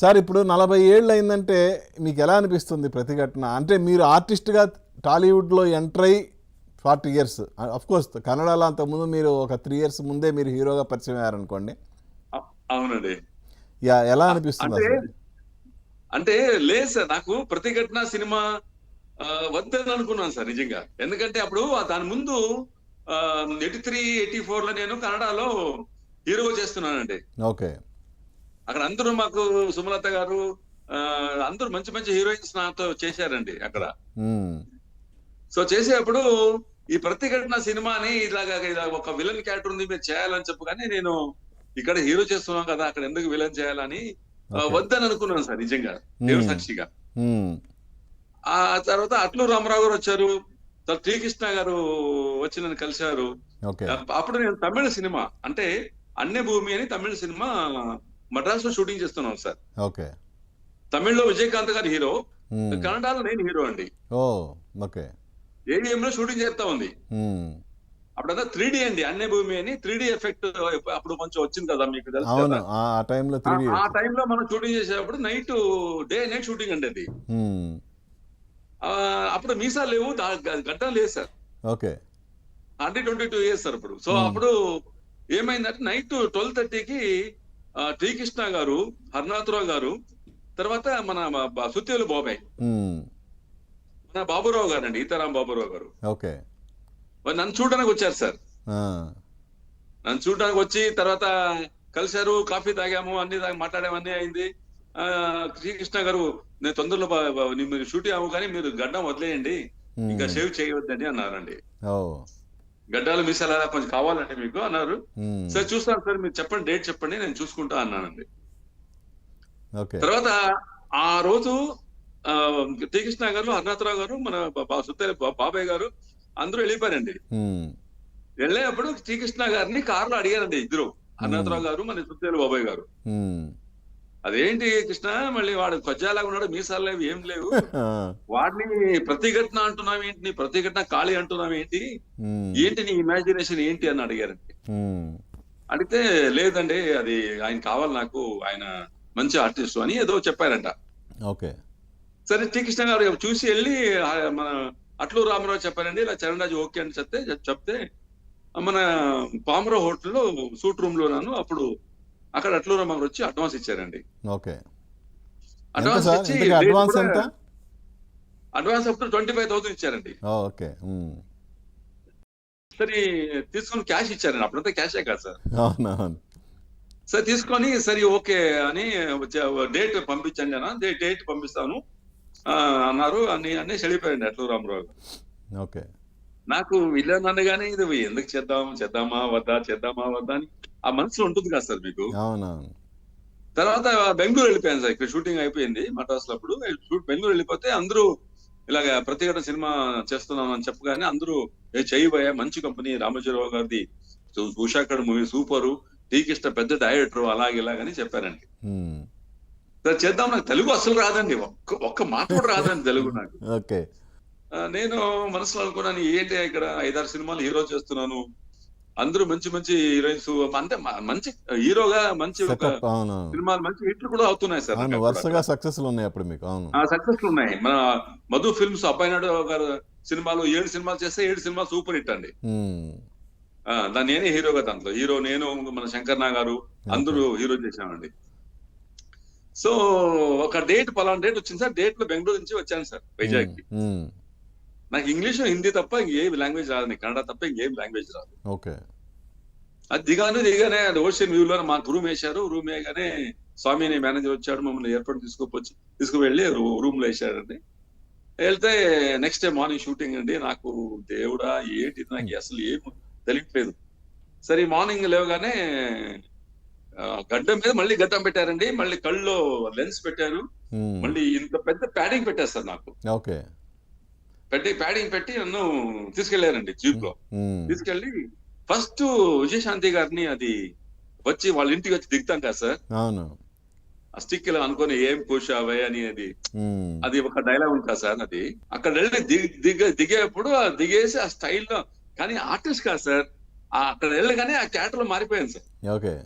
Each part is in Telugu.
సార్ ఇప్పుడు నలభై ఏళ్ళు అయిందంటే మీకు ఎలా అనిపిస్తుంది ప్రతిఘటన? అంటే మీరు ఆర్టిస్ట్గా టాలీవుడ్లో ఎంటర్ అయ్యి ఫార్టీ ఇయర్స్. అఫ్ కోర్స్ కన్నడలో అంతకుముందు మీరు ఒక త్రీ ఇయర్స్ ముందే మీరు హీరోగా పరిచయం అయ్యారనుకోండి. అవునండి. యా ఎలా అనిపిస్తుంది అంటే లేదు సార్ నాకు ప్రతిఘటన సినిమా వద్దని అనుకున్నాను సార్ నిజంగా. ఎందుకంటే అప్పుడు దాని ముందు ఎయిటీ త్రీ ఎయిటీ ఫోర్లో నేను కన్నడలో హీరోగా చేస్తున్నానండి. ఓకే. అక్కడ అందరూ మాకు సుమలత గారు అందరూ మంచి మంచి హీరోయిన్స్ నాతో చేశారండి అక్కడ. సో చేసేటప్పుడు ఈ ప్రతిఘటన సినిమాని ఇలాగా ఇలా ఒక విలన్ క్యారెక్టర్ ఉంది మీరు చేయాలని చెప్పు కానీ నేను ఇక్కడ హీరో చేస్తున్నాం కదా అక్కడ ఎందుకు విలన్ చేయాలని. వద్దని అనుకున్నాను సార్ నిజంగా Hmm. సాక్షిగా. ఆ తర్వాత అట్లూరు రామారావు గారు వచ్చారు తర్వాత శ్రీకృష్ణ గారు వచ్చి నన్ను కలిశారు అప్పుడు నేను తమిళ సినిమా అంటే అన్య భూమి అని తమిళ సినిమా మద్రాస్లో షూటింగ్ చేస్తున్నాం సార్. ఓకే. తమిళ్ళో విజయకాంత్ గారు హీరో. కన్నడలో నేను హీరో అండి. ఓ ఓకే. ఏవిఎం లో షూటింగ్ చేస్తా ఉంది. అప్పుడంతా త్రీ డి అండి అన్య భూమి అని త్రీ డి ఎఫెక్ట్ అప్పుడు కొంచెం వచ్చింది కదా మీకు తెలుసు. ఆ టైంలో ఆ- టైంలో మనం షూటింగ్ చేసేటప్పుడు నైట్ డే నైట్ షూటింగ్ అండి అది. అప్పుడు మీసాలు లేవు గడ్డం లేదు sir. Okay. Hundred twenty two years sir అప్పుడు సో. అప్పుడు ఏమైందంటే నైట్ ట్వెల్వ్ థర్టీకి టీ కృష్ణ గారు హర్నాథరావు గారు తర్వాత మన సుత్తేలు బాబాయ్. మన బాబురావు గారు అండి ఈతారాం బాబురావు గారు. ఓకే. నన్ను చూడడానికి వచ్చారు సార్. నన్ను చూడడానికి వచ్చి తర్వాత కలిశారు కాఫీ తాగాము అన్ని తాగి మాట్లాడాము అన్ని అయింది. ఆ శ్రీకృష్ణ గారు నేను తొందరలో మీరు షూటింగ్ అవ్వు కానీ మీరు గడ్డం వదిలేయండి. ఇంకా షేవ్ చేయవద్దండి అన్నారండి. గడ్డాలు మీసాలు అలా కొంచెం కావాలండి మీకు అన్నారు. మ్మ్. సార్ చూస్తాను సార్ మీరు చెప్పండి డేట్ చెప్పండి నేను చూసుకుంటా అన్నానండి. తర్వాత ఆ రోజు శ్రీకృష్ణ గారు హర్నాథరావు గారు మన సుత్తేల బాబాయ్ గారు అందరూ వెళ్ళిపోయారండి. మ్మ్. వెళ్ళేటప్పుడు శ్రీకృష్ణ గారిని కారులో అడిగారండి ఇద్దరు. హర్నాథరావు గారు మన సుత్తేల బాబాయ్ గారు. అదేంటి కృష్ణ? మళ్ళీ వాడు కొజ్జాలాగా ఉన్నాడు మీసాలు లేవు ఏం లేవు. వాడిని ప్రతిఘటన అంటున్నావు ఏంటి? నీ ప్రతిఘటన ఖాళీ అంటున్నావు ఏంటి. ఏంటి నీ ఇమాజినేషన్ ఏంటి అని అడిగారండి. అడిగితే లేదండి అది ఆయన కావాలి నాకు ఆయన మంచి ఆర్టిస్ట్ అని ఏదో చెప్పారంట. ఓకే. సరే శ్రీకృష్ణ గారు చూసి వెళ్ళి మన అట్లూరు రామారావు చెప్పారండి ఇలా చరణరాజు ఓకే అని చెప్తే చెప్తే మన పామరావు హోటల్లో సూట్ రూమ్లో నాను అప్పుడు అక్కడ అట్లూరు రామారావు వచ్చి అడ్వాన్స్ ఇచ్చారండి. ఓకే. అడ్వాన్స్ ఇచ్చి అడ్వాన్స్ ఎంత? అడ్వాన్స్ అప్పుడు ట్వంటీ ఫైవ్ థౌసండ్ ఇచ్చారండి ఓకే. సరే తీసుకొని క్యాష్ ఇచ్చారండి. అప్పుడంతా క్యాషే కాదు సార్. సరే తీసుకొని సరే ఓకే అని డేట్ పంపించండి అన్న. డేట్ పంపిస్తాను. అన్నారు. అని అన్నీ చెడిపోయండి అట్లూరు రామారావు. ఓకే. నాకు విలన్ అనగానే ఇది ఎందుకు చేద్దాం చేద్దామా వద్దా చేద్దామా వద్దా అని ఆ మనసులో ఉంటుంది కదా సార్ మీకు. తర్వాత బెంగళూరు వెళ్ళిపోయాను సార్ ఇక్కడ షూటింగ్ అయిపోయింది మటాస్లో అప్పుడు. షూట్ బెంగళూరు వెళ్ళిపోతే అందరూ ఇలాగ ప్రతిఘటన సినిమా చేస్తున్నాం అని చెప్పగానే అందరూ ఏ చేయబోయా మంచి కంపెనీ రామచంద్రరావు గారిది. ఉషాకడ్ మూవీ సూపరు. టీకిష్ట పెద్ద డైరెక్టర్ అలాగే ఇలాగని చెప్పారండి. సార్ చేద్దాం. నాకు తెలుగు అసలు రాదండి. ఒక్క ఒక్క మాట కూడా రాదండి తెలుగు నాకు. ఓకే. నేను మనసులో అనుకున్నాను ఏంటి ఇక్కడ ఐదారు సినిమాలు హీరో చేస్తున్నాను. అందరూ మంచి మంచి హీరోయిన్స్ అంటే మంచి హీరోగా మంచి ఒక సినిమాలు మంచి హిట్లు కూడా అవుతున్నాయి సార్. వరుసగా సక్సెస్లు ఉన్నాయి అప్పుడు మీకు అవును. సక్సెస్ఫుల్ ఉన్నాయి. మన మధు ఫిల్మ్స్ అబ్బాయి నాయుడు గారు సినిమాలు ఏడు సినిమాలు చేస్తే ఏడు సినిమాలు సూపర్ హిట్ అండి. దాన్ని నేనే హీరోగా దాంట్లో. హీరో నేను మన శంకర్నా గారు అందరూ హీరో చేశామండి. సో ఒక డేట్ పలానా డేట్ వచ్చింది సార్. డేట్లో బెంగళూరు నుంచి వచ్చాను సార్ వైజాగ్కి. నాకు ఇంగ్లీష్ హిందీ తప్ప ఇంకేం లాంగ్వేజ్ రాదు కన్నడ తప్ప ఇంకేం లాంగ్వేజ్ రాదు. ఓకే. అది దిగానే దిగానే అది ఓషన్ వ్యూ లో మాకు రూమ్ వేశారు రూమ్ వేయగానే స్వామి మేనేజర్ వచ్చాడు మమ్మల్ని ఎయిర్పోర్ట్ తీసుకుపోయి తీసుకువెళ్ళి రూమ్లో వేసాడండి వెళ్తే నెక్స్ట్ డే మార్నింగ్ షూటింగ్ అండి నాకు దేవుడా ఏంటి నాకు అసలు ఏం తెలియట్లేదు. సరే మార్నింగ్ లేవగానే గడ్డం మీద మళ్ళీ గడ్డం పెట్టారండి మళ్ళీ కళ్ళలో లెన్స్ పెట్టారు. మళ్ళీ ఇంత పెద్ద ప్యాడింగ్ పెట్టేస్తారు నాకు. ఓకే. పెట్టి ప్యాడింగ్ పెట్టి నన్ను తీసుకెళ్ళారండి జీప్లో. తీసుకెళ్ళి ఫస్ట్ విజయశాంతి గారిని అది వచ్చి వాళ్ళ ఇంటికి వచ్చి దిగుతాం కదా సార్. అవును. ఆ స్టిక్ ఇలా అనుకొని ఏం కూర్చావే అని అది. అది ఒక డైలాగ్ ఉంటుంది సార్ అది. అక్కడ వెళ్ళి దిగ దిగ దిగేప్పుడు దిగేసి ఆ స్టైల్లో కానీ ఆర్టిస్ట్ కాదు సార్. అక్కడ వెళ్ళగానే ఆ క్యారెక్టర్లో మారిపోయాను సార్. ఓకే.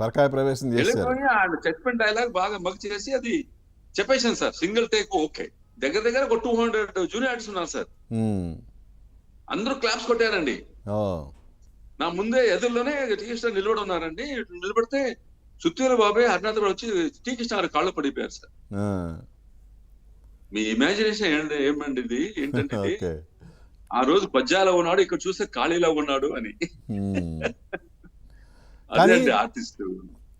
పరకాయ ప్రవేశం వెళ్ళిపోయి ఆ డైలాగ్ బాగా మగ్ చేసి అది చెప్పేశాను సార్. Single take okay. దగ్గర దగ్గర ఒక టూ హండ్రెడ్ జూనియర్ ఆర్టిస్ట్ ఉన్నారు సార్. ఉమ్. అందరూ క్లాప్స్ కొట్టారండి. నా ముందే ఎదురులోనే టీ కృష్ణ నిలబడి ఉన్నారండి. నిలబడితే సుత్తూరు బాబాయ్ హరినాథ్ కూడా వచ్చి టీ కృష్ణ గారి కాళ్ళు పడిపోయారు సార్. మీ ఇమాజినేషన్ ఏంటి ఏమండి ఇది? ఏంటంటే ఆ రోజు పద్యాలో ఉన్నాడు ఇక్కడ చూస్తే ఖాళీలో ఉన్నాడు అని. ఉమ్. అదే ఆర్టిస్ట్